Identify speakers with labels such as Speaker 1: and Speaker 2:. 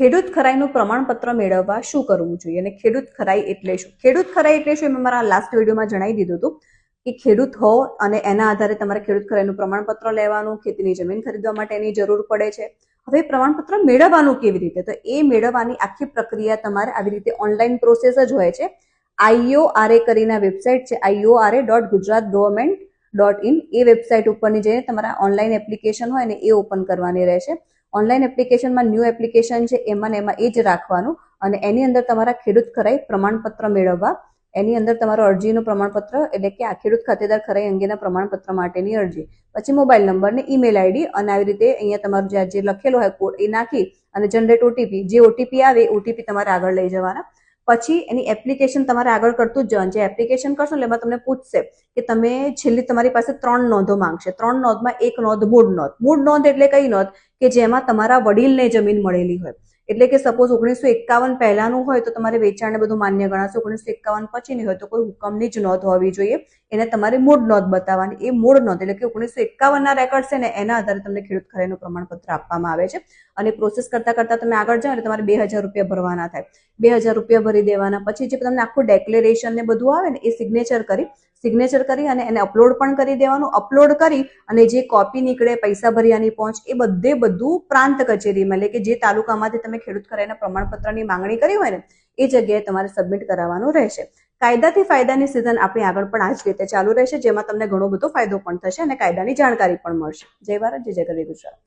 Speaker 1: ખેડૂત ખરાઈનું પ્રમાણપત્ર મેળવવા શું કરવું જોઈએ અને ખેડૂત ખરાઈ એટલે શું? ખેડૂત ખરાઈ એટલે શું? મેં મારા લાસ્ટ વિડીયોમાં જણાવી દીધું હતું કે ખેડૂત હો અને એના આધારે તમારે ખેડૂત ખરાઈનું પ્રમાણપત્ર લેવાનું, ખેતીની જમીન ખરીદવા માટે એની જરૂર પડે છે. હવે પ્રમાણપત્ર મેળવવાનું કેવી રીતે? તો એ મેળવવાની આખી પ્રક્રિયા તમારે આવી રીતે ઓનલાઈન પ્રોસેસ જ હોય છે. આઈઓ કરીના વેબસાઇટ છે IO RA dot Gujarat government dot in A website ઉપરની જઈને તમારા ઓનલાઈન એપ્લિકેશન હોય ને એ ઓપન કરવાની રહેશે. ઓનલાઈન એપ્લિકેશનમાં ન્યૂ એપ્લિકેશન છે, એમાં ને એમાં એ જ રાખવાનું. અને એની અંદર તમારા ખેડૂત ખરાઈ પ્રમાણપત્ર મેળવવા. એની અંદર તમારો અરજીનું પ્રમાણપત્ર, એટલે કે આ ખેડૂત ખાતેદાર ખરાઈ અંગેના પ્રમાણપત્ર માટેની અરજી. પછી મોબાઈલ નંબર ને ઈમેલ આઈડી અને આવી રીતે અહીંયા તમારું જે જે લખેલો હોય કોડ એ નાખી અને જનરેટ ઓટીપી જે ઓટીપી આવે ઓટીપી તમારે આગળ લઈ જવાના. પછી એની એપ્લિકેશન તમારે આગળ કરતું જ જવાનું. જે એપ્લિકેશન કરશો એટલે એમાં તમને પૂછશે કે તમે છેલ્લી તમારી પાસે ત્રણ નોંધો માંગશે. ત્રણ નોંધમાં એક નોંધ મૂળ નોંધ. મૂળ નોંધ એટલે કઈ નોંધ? કે જેમાં તમારા વડીલને જમીન મળેલી હોય. એટલે કે સપોઝ ઓગણીસો એકાવન પહેલાનું હોય તો તમારે વેચાણને બધું માન્ય ગણાશે. ઓગણીસો એકાવન પછીની હોય તો કોઈ હુકમની જ નોંધ હોવી જોઈએ. એને તમારે મૂળ નોંધ બતાવવાની. એ મૂળ નોંધ એટલે કે ઓગણીસો એકાવનના રેકોર્ડ છે ને એના આધારે તમને ખેડૂત ખરાઈનું પ્રમાણપત્ર આપવામાં આવે છે. અને પ્રોસેસ કરતા કરતા તમે આગળ જાઓ એટલે તમારે બે હજાર રૂપિયા ભરવાના થાય. બે હજાર રૂપિયા ભરી દેવાના. પછી જે તમને આખું ડેક્લેરેશન ને બધું આવે ને એ સિગ્નેચર કરી સિગ્નેચર કરી અને એને અપલોડ પણ કરી દેવાનું. અપલોડ કરી અને જે કોપી નીકળે, પૈસા ભર્યાની પહોંચ, એ બધે બધું પ્રાંત કચેરીમાં. એટલે કે જે તાલુકામાંથી તમે ખેડૂત ખરાઈના પ્રમાણપત્રની માંગણી કરી હોય ને, એ જગ્યાએ તમારે સબમિટ કરાવવાનું રહેશે. કાયદાથી ફાયદાની સિઝન આપણી આગળ પણ આ જ રીતે ચાલુ રહેશે, જેમાં તમને ઘણો બધો ફાયદો પણ થશે અને કાયદાની જાણકારી પણ મળશે. જય ભારત, જય જય ગુજરાત.